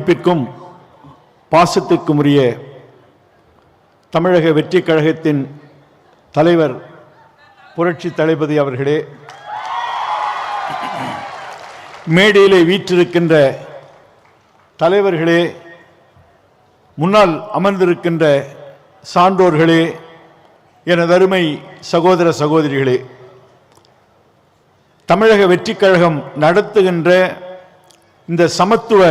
மதிப்பிற்கும் பாசத்திற்கும் உரிய தமிழக வெற்றி கழகத்தின் தலைவர் புரட்சி தளபதி அவர்களே மேடையிலே வீற்றிருக்கின்ற தலைவர்களே முன்னால் அமர்ந்திருக்கின்ற சான்றோர்களே எனது அருமை சகோதர சகோதரிகளே தமிழக வெற்றிக் கழகம் நடத்துகின்ற இந்த சமத்துவ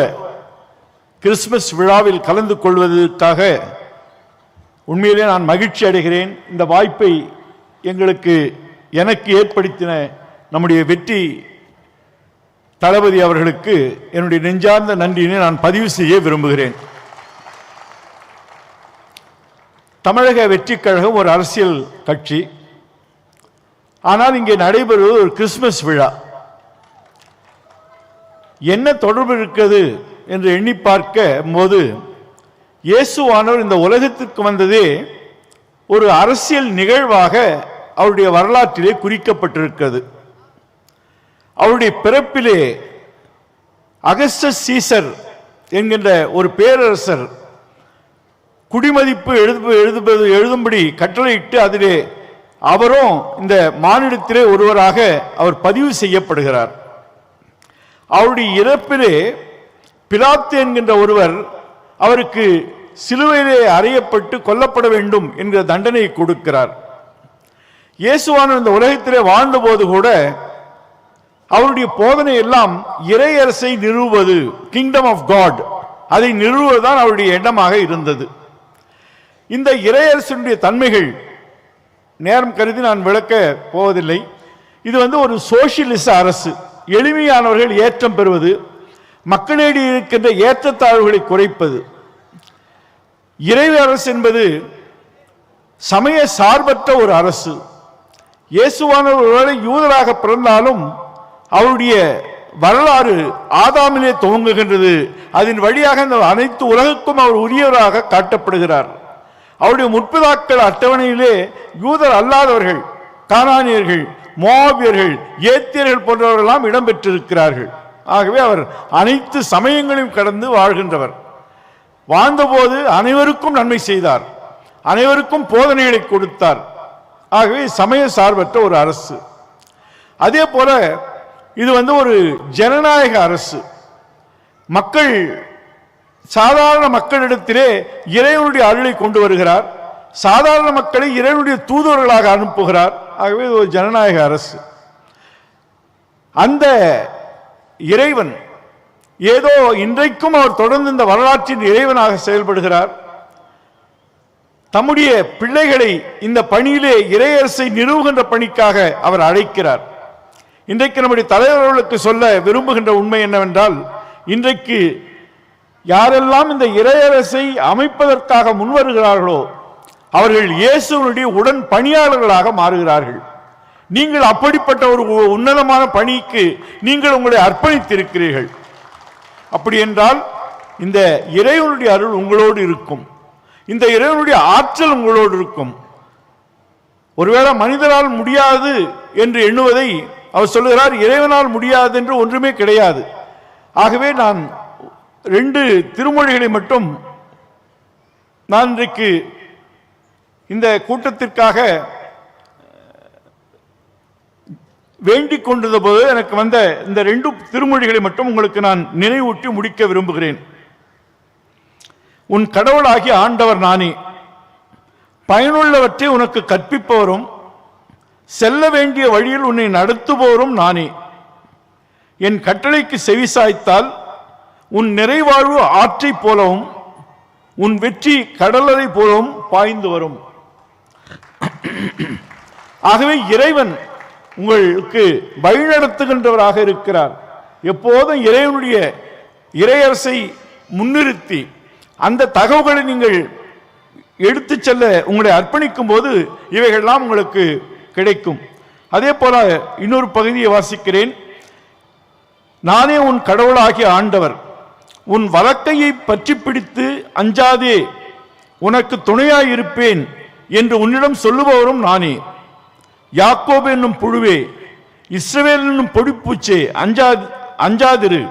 கிறிஸ்துமஸ் விழாவில் கலந்து கொள்வதற்காக உண்மையிலே நான் மகிழ்ச்சி அடைகிறேன். இந்த வாய்ப்பை எங்களுக்கு எனக்கு ஏற்படுத்தின நம்முடைய வெற்றி தளபதி அவர்களுக்கு என்னுடைய நெஞ்சார்ந்த நன்றியினை நான் பதிவு செய்ய விரும்புகிறேன். தமிழக வெற்றிக் கழகம் ஒரு அரசியல் கட்சி. ஆனால் இங்கே நடைபெறுவது ஒரு கிறிஸ்துமஸ் விழா. என்ன தொடர்பு இருக்கிறது? என்று எண்ணி பார்க்க போது இயேசுவானவர் இந்த உலகத்திற்கு வந்ததே ஒரு அரசியல் நிகழ்வாக அவருடைய வரலாற்றிலே குறிக்கப்பட்டிருக்கிறது. அவருடைய பிறப்பிலே அகஸ்ட சீசர் என்கின்ற ஒரு பேரரசர் குடிமதிப்பு எழுது எழுதுவது எழுதும்படி கட்டளையிட்டு அதிலே அவரும் இந்த மாநிலத்திலே ஒருவராக அவர் பதிவு செய்யப்படுகிறார். அவருடைய இறப்பிலே பிலாத்து என்கின்ற ஒருவர் அவருக்கு சிலுவையிலே அறையப்பட்டு கொல்லப்பட வேண்டும் என்கிற தண்டனை கொடுக்கிறார். இயேசுவான இந்த உலகத்திலே வாழ்ந்தபோது கூட அவருடைய போதனை எல்லாம் இறையரசை நிறுவுவது கிங்டம் ஆஃப் காட் அதை நிறுவுவதுதான் அவருடைய எண்ணமாக இருந்தது. இந்த இறையரசனுடைய தன்மைகள் நேரம் கருதி நான் விளக்க போவதில்லை. இது வந்து ஒரு சோசியலிச அரசு. எளிமையானவர்கள் ஏற்றம் பெறுவது மக்களிடையே இருக்கின்ற ஏற்றத்தாழ்வுகளை குறைப்பது. இறைவு அரசு என்பது சமய சார்பற்ற ஒரு அரசு. இயேசுவானவர் ஒருவேளை யூதராக பிறந்தாலும் அவருடைய வரலாறு ஆதாமிலே துவங்குகின்றது. அதன் வழியாக இந்த அனைத்து உலகுக்கும் அவர் உரியவராக காட்டப்படுகிறார். அவருடைய முற்பதாக்கள் அட்டவணையிலே யூதர் அல்லாதவர்கள் கானானியர்கள் மோபியர்கள் ஏத்தியர்கள் போன்றவர்களெல்லாம் இடம்பெற்றிருக்கிறார்கள். ஆகவே அவர் அனைத்து சமயங்களையும் கடந்து வாழ்கின்றவர். வாழ்ந்தபோது அனைவருக்கும் நன்மை செய்தார். அனைவருக்கும் போதனைகளை கொடுத்தார். ஆகவே சமய சார்பற்ற ஒரு அரசு. அதே போல இது வந்து ஒரு ஜனநாயக அரசு. மக்கள் சாதாரண மக்களிடத்திலே இறைவனுடைய அருளை கொண்டு வருகிறார். சாதாரண மக்களை இறைவனுடைய தூதுவர்களாக அனுப்புகிறார். ஆகவே இது ஒரு ஜனநாயக அரசு. அந்த இறைவன். ஏதோ இன்றைக்கும் அவர் தொடர்ந்து இந்த வரலாற்றின் இறைவனாக செயல்படுகிறார். தம்முடைய பிள்ளைகளை இந்த பணியிலே இறையரசை நிறுவுகின்ற பணிக்காக அவர் அழைக்கிறார். இன்றைக்கு நம்முடைய தலைவர்களுக்கு சொல்ல விரும்புகின்ற உண்மை என்னவென்றால் இன்றைக்கு யாரெல்லாம் இந்த இறையரசை அமைப்பதற்காக முன்வருகிறார்களோ அவர்கள் இயேசுவனுடைய உடன் பணியாளர்களாக மாறுகிறார்கள். நீங்கள் அப்படிப்பட்ட ஒரு உ- உன்னதமான பணிக்கு நீங்கள் உங்களை அர்ப்பணித்திருக்கிறீர்கள். அப்படி என்றால் இந்த இறைவனுடைய அருள் உங்களோடு இருக்கும். இந்த இறைவனுடைய ஆற்றல் உங்களோடு இருக்கும். ஒருவேளை மனிதரால் முடியாது என்று எண்ணுவதை அவர் சொல்லுகிறார் இறைவனால் முடியாது என்று ஒன்றுமே கிடையாது. ஆகவே நான் ரெண்டு திருமொழிகளை மட்டும் நான் இன்றைக்கு இந்த கூட்டத்திற்காக வேண்டிக் கொண்டிருந்த போது எனக்கு வந்த இந்த ரெண்டு திருமொழிகளை மட்டும் உங்களுக்கு நான் நினைவூட்டி முடிக்க விரும்புகிறேன். உன் கடவுளாகிய ஆண்டவர் நானே. பயனுள்ளவற்றை உனக்கு கற்பிப்பவரும் செல்ல வேண்டிய வழியில் உன்னை நடத்துபவரும் நானே. என் கட்டளைக்கு செவி சாய்த்தால் உன் நிறைவாழ்வு ஆற்றைப் போலவும் உன் வெற்றி கடலரை போலவும் பாய்ந்து வரும். ஆகவே இறைவன் உங்களுக்கு வழிநடத்துகின்றவராக இருக்கிறார். எப்போதும் இறைவனுடைய இறையரசை முன்னிறுத்தி அந்த தகவல்களை நீங்கள் எடுத்துச் செல்ல உங்களை அர்ப்பணிக்கும் போது இவைகள்லாம் உங்களுக்கு கிடைக்கும். அதே போல இன்னொரு பகுதியை வாசிக்கிறேன். நானே உன் கடவுளாகிய ஆண்டவர் உன் வழக்கையை பற்றி பிடித்து அஞ்சாதே உனக்கு துணையாயிருப்பேன் என்று உன்னிடம் சொல்லுபவரும் நானே. யாக்கோபு என்னும் புழுவே இஸ்ரவேல் என்னும் பொடிப்பூச்சே அஞ்சா அஞ்சாதிரு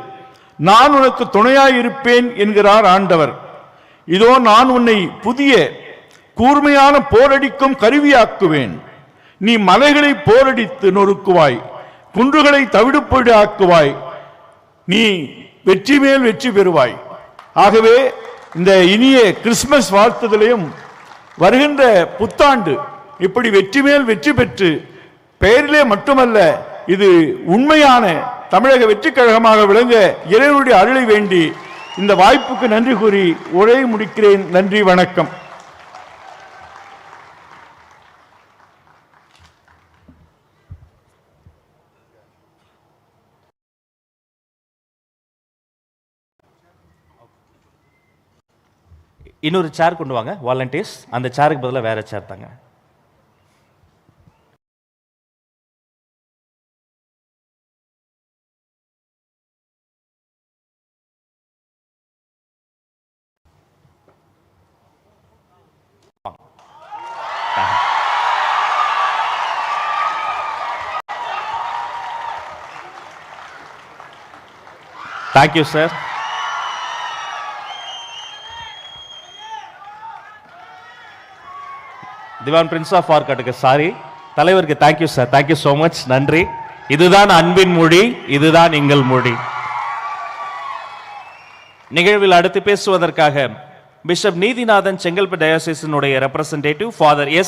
நான் உனக்கு துணையாயிருப்பேன் என்கிறார் ஆண்டவர். இதோ நான் உன்னை புதிய கூர்மையான போரடிக்கும் கருவியாக்குவேன். நீ மலைகளை போரடித்து நொறுக்குவாய் குன்றுகளை தவிடுப்பொடி ஆக்குவாய் நீ வெற்றி மேல் வெற்றி பெறுவாய். ஆகவே இந்த இனிய கிறிஸ்துமஸ் வாழ்த்துதலையும் வருகின்ற புத்தாண்டு இப்படி வெற்றி மேல் வெற்றி பெற்று பெயரிலே மட்டுமல்ல இது உண்மையான தமிழக வெற்றி கழகமாக விளங்க இறைவனுடைய அருளை வேண்டி இந்த வாய்ப்புக்கு நன்றி கூறி உரை முடிக்கிறேன். நன்றி வணக்கம். இன்னொரு சேர் கொண்டு வாங்க வாலண்டியர்ஸ் அந்த சேருக்கு பதிலாக வேற சேர் தாங்க. Thank you sir Diwan prince of ஆர்காட்டுக்கு சாரி தலைவருக்கு thank you sir thank you so much நன்றி இதுதான் அன்பின் மொழி இதுதான் எங்கள் மொழி நிகழ்வில் அடுத்து பேசுவதற்காக பிஷப் நீதிநாதன் செங்கல்பட்டு டயோசிஸினுடைய ரெப்ரசன்டேட்டிவ் ஃபாதர் எஸ்